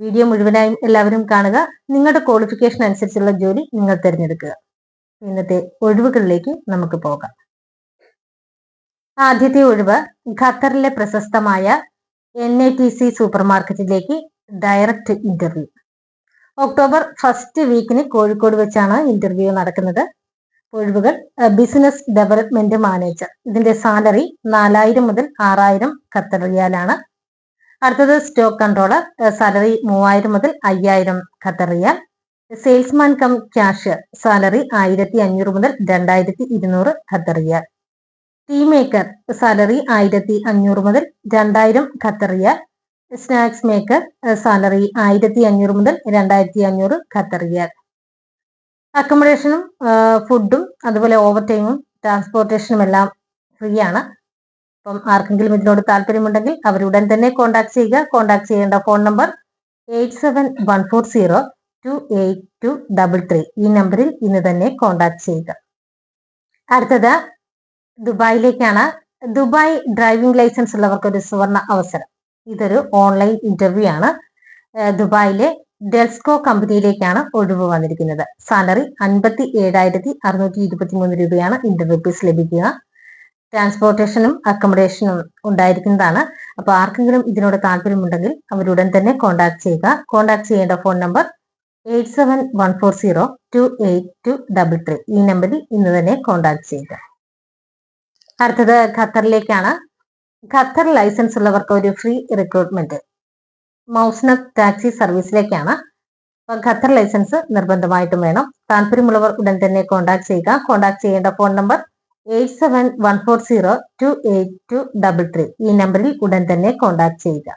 Video മുഴുവനായും എല്ലാവരും കാണുക. നിങ്ങളുടെ ക്വാളിഫിക്കേഷൻ അനുസരിച്ചുള്ള ജോലി നിങ്ങൾ തിരഞ്ഞെടുക്കുക. ഇന്നത്തെ ഒഴിവുകളിലേക്ക് നമുക്ക് പോകാം. ആദ്യത്തെ ഒഴിവ് ഖത്തറിലെ പ്രശസ്തമായ N A T C super മാർക്കറ്റിലേക്ക് ഡയറക്റ്റ് ഇന്റർവ്യൂ ഒക്ടോബർ ഫസ്റ്റ് വീക്കിന് കോഴിക്കോട് വെച്ചാണ് ഇന്റർവ്യൂ നടക്കുന്നത്. ഒഴിവുകൾ ബിസിനസ് ഡെവലപ്മെന്റ് മാനേജർ ഇതിന്റെ സാലറി നാലായിരം മുതൽ ആറായിരം ഖത്തർ റിയാലാണ്. അടുത്തത് സ്റ്റോക്ക് കൺട്രോളർ സാലറി മൂവായിരം മുതൽ അയ്യായിരം ഖത്തറിയ സെയിൽസ്മാൻ കം ക്യാഷ് സാലറി ആയിരത്തി അഞ്ഞൂറ് മുതൽ രണ്ടായിരത്തി ഇരുന്നൂറ് Qatar riyal. Tea maker salary ആയിരത്തി അഞ്ഞൂറ് മുതൽ രണ്ടായിരം ഖത്തറിയ സ്നാക്സ് മേക്കർ സാലറി ആയിരത്തി അഞ്ഞൂറ് മുതൽ രണ്ടായിരത്തി അഞ്ഞൂറ് ഖത്തർ റിയാൽ. അക്കോമഡേഷനും ഫുഡും അതുപോലെ ഓവർ ടൈമും ട്രാൻസ്പോർട്ടേഷനും എല്ലാം ഫ്രീ ആണ്. അപ്പം ആർക്കെങ്കിലും ഇതിനോട് താല്പര്യമുണ്ടെങ്കിൽ അവരുടൻ തന്നെ കോൺടാക്ട് ചെയ്യുക. കോൺടാക്ട് ചെയ്യേണ്ട phone number eight seven one four zero two eight two double three ഈ നമ്പറിൽ ഇന്ന് തന്നെ കോൺടാക്ട് ചെയ്യുക. അടുത്തത് ദുബായിലേക്കാണ്. ദുബായ് ഡ്രൈവിംഗ് ലൈസൻസ് ഉള്ളവർക്ക് ഒരു സുവർണ അവസരം. ഇതൊരു ഓൺലൈൻ ഇന്റർവ്യൂ ആണ്. ദുബായിലെ ഡെൽസ്കോ കമ്പനിയിലേക്കാണ് ഒഴിവ് വന്നിരിക്കുന്നത്. സാലറി അൻപത്തി ഏഴായിരത്തി അറുന്നൂറ്റി ഇരുപത്തി മൂന്ന് രൂപയാണ് ഇന്റർവ്യൂ ഫീസ് ലഭിക്കുക. ട്രാൻസ്പോർട്ടേഷനും അക്കോമഡേഷനും ഉണ്ടായിരിക്കുന്നതാണ്. അപ്പോൾ ആർക്കെങ്കിലും ഇതിനോട് താല്പര്യമുണ്ടെങ്കിൽ അവരുടൻ തന്നെ കോൺടാക്ട് ചെയ്യുക. കോൺടാക്ട് ചെയ്യേണ്ട phone number eight seven one four zero two eight two double three ഈ നമ്പറിൽ ഇന്ന് തന്നെ കോൺടാക്ട് ചെയ്യുക. അടുത്തത് ഖത്തറിലേക്കാണ്. ഖത്തർ ലൈസൻസ് ഉള്ളവർക്ക് ഒരു ഫ്രീ റിക്രൂട്ട്മെന്റ് മൗസ്നക് ടാക്സി സർവീസിലേക്കാണ് ഖത്തർ ലൈസൻസ് നിർബന്ധമായിട്ടും വേണം. താല്പര്യമുള്ളവർ ഉടൻ തന്നെ കോൺടാക്ട് ചെയ്യുക. കോൺടാക്ട് ചെയ്യേണ്ട phone number eight seven one four zero two eight two double three. ഈ നമ്പറിൽ ഉടൻ തന്നെ കോൺടാക്ട് ചെയ്യുക.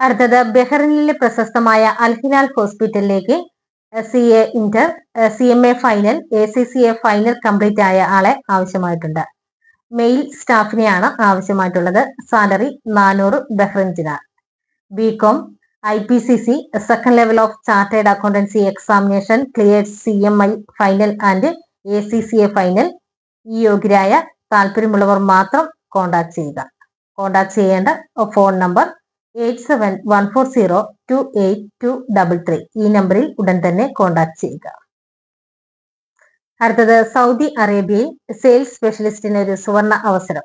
അടുത്തത് ബെഹ്റിനിലെ പ്രശസ്തമായ അൽഹിലാൽ ഹോസ്പിറ്റലിലേക്ക് C A inter C M A final A C C A final complete ആയ ആളെ ആവശ്യമായിട്ടുണ്ട്. മെയിൽ സ്റ്റാഫിനെയാണ് ആവശ്യമായിട്ടുള്ളത്. സാലറി നാനൂറ് Bahrain dinar. B com I P C C second level of chartered accountancy examination clear C M I final and A C C A final ഈ യോഗ്യരായ താല്പര്യമുള്ളവർ മാത്രം കോൺടാക്ട് ചെയ്യുക. കോൺടാക്ട് ചെയ്യേണ്ട phone number eight seven one four zero two eight two double three ഈ നമ്പറിൽ ഉടൻ തന്നെ കോൺടാക്ട് ചെയ്യുക. അടുത്തത് സൗദി അറേബ്യയിൽ സെയിൽസ് സ്പെഷ്യലിസ്റ്റിന് ഒരു സുവർണ അവസരം.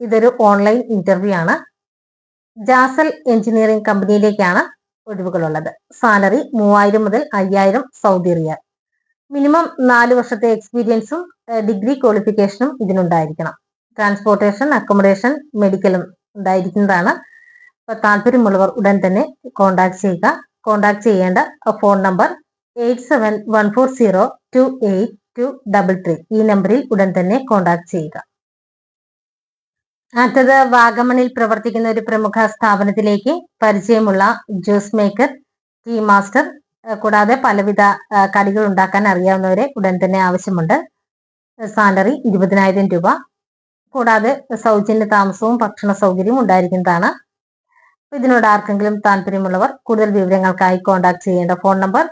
ഇതൊരു ഓൺലൈൻ ഇന്റർവ്യൂ ആണ്. ജാസൽ എഞ്ചിനീയറിംഗ് കമ്പനിയിലേക്കാണ് ഒഴിവുകളുള്ളത്. സാലറി മൂവായിരം മുതൽ അയ്യായിരം സൗദി റിയാൽ. മിനിമം നാല് വർഷത്തെ എക്സ്പീരിയൻസും ഡിഗ്രി ക്വാളിഫിക്കേഷനും ഇതിനുണ്ടായിരിക്കണം. ട്രാൻസ്പോർട്ടേഷൻ അക്കോമഡേഷൻ മെഡിക്കലും ഉണ്ടായിരിക്കുന്നതാണ്. അപ്പോൾ താല്പര്യമുള്ളവർ ഉടൻ തന്നെ കോൺടാക്ട് ചെയ്യുക. കോൺടാക്ട് ചെയ്യേണ്ട phone number eight seven one four zero two eight two double three ഈ നമ്പറിൽ ഉടൻ തന്നെ കോൺടാക്ട് ചെയ്യുക. അടുത്തത് വാഗമണിൽ പ്രവർത്തിക്കുന്ന ഒരു പ്രമുഖ സ്ഥാപനത്തിലേക്ക് പരിചയമുള്ള ജ്യൂസ് മേക്കർ ടീ മാസ്റ്റർ കൂടാതെ പലവിധ കടികൾ ഉണ്ടാക്കാൻ അറിയാവുന്നവരെ ഉടൻ തന്നെ ആവശ്യമുണ്ട്. സാലറി ഇരുപതിനായിരം രൂപ. കൂടാതെ സൗജന്യ താമസവും ഭക്ഷണ സൗകര്യവും ഉണ്ടായിരിക്കുന്നതാണ്. ഇതിനോട് ആർക്കെങ്കിലും താല്പര്യമുള്ളവർ കൂടുതൽ വിവരങ്ങൾക്കായി കോൺടാക്ട് ചെയ്യേണ്ട phone number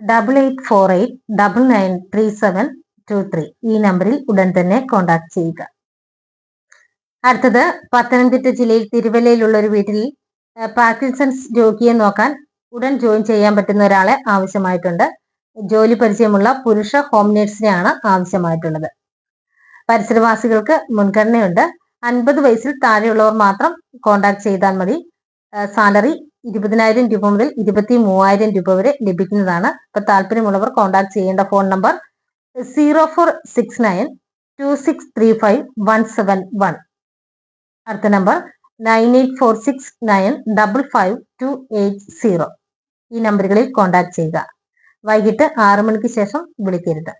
double eight four eight double nine three seven two three ഈ നമ്പറിൽ ഉടൻ തന്നെ കോൺടാക്ട് ചെയ്യുക. അടുത്തത് പത്തനംതിട്ട ജില്ലയിൽ തിരുവല്ലയിലുള്ള ഒരു വീട്ടിൽ പാർക്കിൻസൺസ് രോഗിയെ നോക്കാൻ ഉടൻ ജോയിൻ ചെയ്യാൻ പറ്റുന്ന ഒരാളെ ആവശ്യമായിട്ടുണ്ട്. ജോലി പരിചയമുള്ള പുരുഷ ഹോം നേഴ്സിനെയാണ് ആവശ്യമായിട്ടുള്ളത്. പരിസരവാസികൾക്ക് മുൻഗണനയുണ്ട്. അൻപത് വയസ്സിൽ താഴെയുള്ളവർ മാത്രം കോൺടാക്ട് ചെയ്താൽ മതി. സാലറി ഇരുപതിനായിരം രൂപ മുതൽ ഇരുപത്തി മൂവായിരം രൂപ വരെ ലഭിക്കുന്നതാണ്. ഇപ്പൊ താല്പര്യമുള്ളവർ കോൺടാക്ട് ചെയ്യേണ്ട phone number zero four six nine two six three five one seven one അടുത്ത number nine eight four six nine double five two eight zero ഈ നമ്പറുകളിൽ കോൺടാക്ട് ചെയ്യുക. വൈകിട്ട് ആറു മണിക്ക് ശേഷം വിളിക്കരുത്.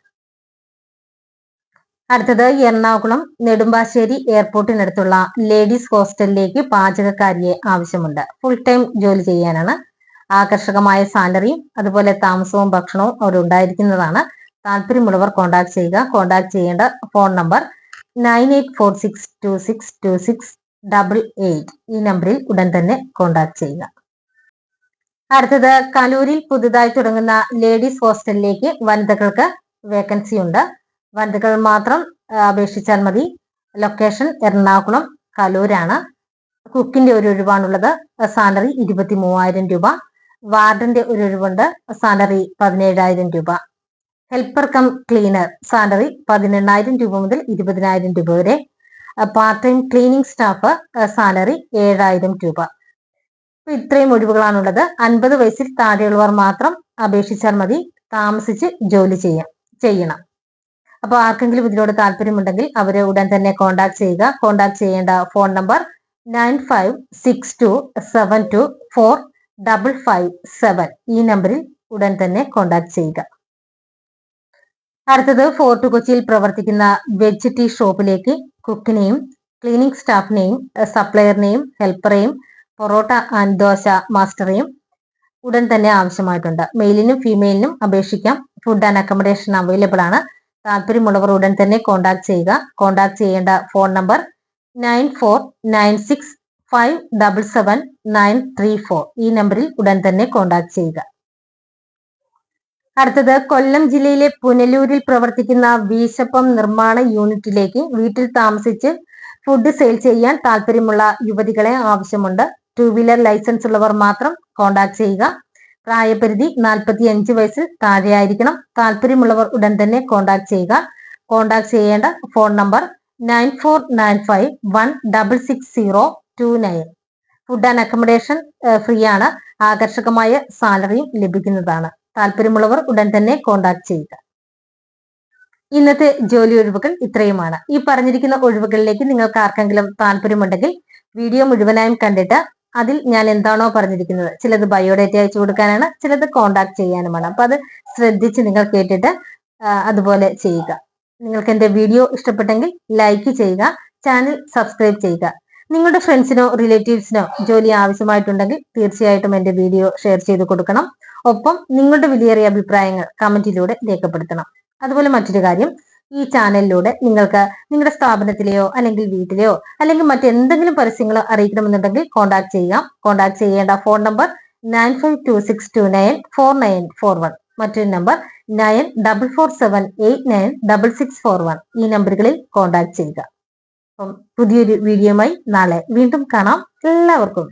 അടുത്തത് എറണാകുളം നെടുമ്പാശ്ശേരി എയർപോർട്ടിനടുത്തുള്ള ലേഡീസ് ഹോസ്റ്റലിലേക്ക് പാചകക്കാരിയെ ആവശ്യമുണ്ട്. ഫുൾ ടൈം ജോലി ചെയ്യാനാണ് ആകർഷകമായ സാലറിയും അതുപോലെ താമസവും ഭക്ഷണവും അവിടെ ഉണ്ടായിരിക്കുന്നതാണ്. താല്പര്യമുള്ളവർ കോൺടാക്ട് ചെയ്യുക. കോൺടാക്ട് ചെയ്യേണ്ട phone number nine eight four six two six two six double eight ഈ നമ്പറിൽ ഉടൻ തന്നെ കോൺടാക്ട് ചെയ്യുക. അടുത്തത് കലൂരിൽ പുതുതായി തുടങ്ങുന്ന ലേഡീസ് ഹോസ്റ്റലിലേക്ക് വനിതകൾക്ക് വേക്കൻസി ഉണ്ട്. വനിതകൾ മാത്രം അപേക്ഷിച്ചാൽ മതി. ലൊക്കേഷൻ എറണാകുളം കലൂരാണ്. കുക്കിന്റെ ഒരു ഒഴിവാണുള്ളത്. സാലറി ഇരുപത്തി മൂവായിരം രൂപ. വാർഡന്റെ ഒരു ഒഴിവുണ്ട്. സാലറി പതിനേഴായിരം രൂപ. Helper come cleaner. സാലറി പതിനെണ്ണായിരം രൂപ മുതൽ ഇരുപതിനായിരം രൂപ വരെ. Part time cleaning staff salary ഏഴായിരം രൂപ. അപ്പൊ ഇത്രയും ഒഴിവുകളാണുള്ളത്. അൻപത് വയസ്സിൽ താഴെയുള്ളവർ മാത്രം അപേക്ഷിച്ചാൽ മതി. താമസിച്ച് ജോലി ചെയ്യാം ചെയ്യണം. അപ്പൊ ആർക്കെങ്കിലും ഇതിനോട് താല്പര്യമുണ്ടെങ്കിൽ അവരെ ഉടൻ തന്നെ കോൺടാക്ട് ചെയ്യുക. കോൺടാക്ട് ചെയ്യേണ്ട phone number nine five six two seven two four double five seven. ഈ നമ്പറിൽ ഉടൻ തന്നെ കോൺടാക്ട് ചെയ്യുക. അടുത്തത് ഫോർട്ട് കൊച്ചിയിൽ പ്രവർത്തിക്കുന്ന വെജ് ടീ ഷോപ്പിലേക്ക് കുക്കിനെയും ക്ലീനിങ് സ്റ്റാഫിനെയും സപ്ലയറിനെയും ഹെൽപ്പറെയും പൊറോട്ട ആൻഡ് ദോശ മാസ്റ്ററിയും ഉടൻ തന്നെ ആവശ്യമായിട്ടുണ്ട്. മെയിലിനും ഫീമെയിലിനും അപേക്ഷിക്കാം. ഫുഡ് ആൻഡ് അക്കോമഡേഷൻ അവൈലബിൾ ആണ്. താല്പര്യമുള്ളവർ ഉടൻ തന്നെ കോൺടാക്ട് ചെയ്യുക. കോൺടാക്ട് ചെയ്യേണ്ട phone number nine four nine six five double seven nine three four ഈ നമ്പറിൽ ഉടൻ തന്നെ കോൺടാക്ട് ചെയ്യുക. അടുത്തത് കൊല്ലം ജില്ലയിലെ പുനലൂരിൽ പ്രവർത്തിക്കുന്ന വീശപ്പം നിർമ്മാണ യൂണിറ്റിലേക്ക് വീട്ടിൽ താമസിച്ച് ഫുഡ് സെയിൽ ചെയ്യാൻ താല്പര്യമുള്ള യുവതികളെ ആവശ്യമുണ്ട്. ടൂ വീലർ ലൈസൻസ് ഉള്ളവർ മാത്രം കോൺടാക്ട് ചെയ്യുക. പ്രായപരിധി നാൽപ്പത്തി അഞ്ച് വയസ്സിൽ താഴെയായിരിക്കണം. താല്പര്യമുള്ളവർ ഉടൻ തന്നെ കോൺടാക്ട് ചെയ്യുക. കോൺടാക്ട് ചെയ്യേണ്ട phone number nine four nine five one double six zero two nine food and accommodation free ആണ് ആകർഷകമായ സാലറിയും ലഭിക്കുന്നതാണ്. താല്പര്യമുള്ളവർ ഉടൻ തന്നെ കോൺടാക്ട് ചെയ്യുക. ഇന്നത്തെ ജോലി ഒഴിവുകൾ ഇത്രയുമാണ്. ഈ പറഞ്ഞിരിക്കുന്ന ഒഴിവുകളിലേക്ക് നിങ്ങൾക്ക് ആർക്കെങ്കിലും താല്പര്യമുണ്ടെങ്കിൽ വീഡിയോ മുഴുവനായും കണ്ടിട്ട് അതിൽ ഞാൻ എന്താണോ പറഞ്ഞിരിക്കുന്നത്. ചിലത് ബയോഡേറ്റ അയച്ചു കൊടുക്കാനാണ് ചിലത് കോണ്ടാക്ട് ചെയ്യാനുമാണ്. അപ്പൊ അത് ശ്രദ്ധിച്ച് നിങ്ങൾ കേട്ടിട്ട് അതുപോലെ ചെയ്യുക. നിങ്ങൾക്ക് എന്റെ വീഡിയോ ഇഷ്ടപ്പെട്ടെങ്കിൽ ലൈക്ക് ചെയ്യുക ചാനൽ സബ്സ്ക്രൈബ് ചെയ്യുക. നിങ്ങളുടെ ഫ്രണ്ട്സിനോ റിലേറ്റീവ്സിനോ ജോലി ആവശ്യമായിട്ടുണ്ടെങ്കിൽ തീർച്ചയായിട്ടും എന്റെ വീഡിയോ ഷെയർ ചെയ്ത് കൊടുക്കണം. ഒപ്പം നിങ്ങളുടെ വിലയേറിയ അഭിപ്രായങ്ങൾ കമന്റിലൂടെ രേഖപ്പെടുത്തണം. അതുപോലെ മറ്റൊരു കാര്യം ഈ ചാനലിലൂടെ നിങ്ങൾക്ക് നിങ്ങളുടെ സ്ഥാപനത്തിലെയോ അല്ലെങ്കിൽ വീട്ടിലെയോ അല്ലെങ്കിൽ മറ്റെന്തെങ്കിലും പരസ്യങ്ങളോ അറിയിക്കണമെന്നുണ്ടെങ്കിൽ കോൺടാക്ട് ചെയ്യാം. കോൺടാക്ട് ചെയ്യേണ്ട phone number nine five two six two nine four nine four one മറ്റൊരു number nine double four seven eight nine double six four one ഈ നമ്പറുകളിൽ കോൺടാക്ട് ചെയ്യുക. അപ്പം പുതിയൊരു വീഡിയോയുമായി നാളെ വീണ്ടും കാണാം. എല്ലാവർക്കും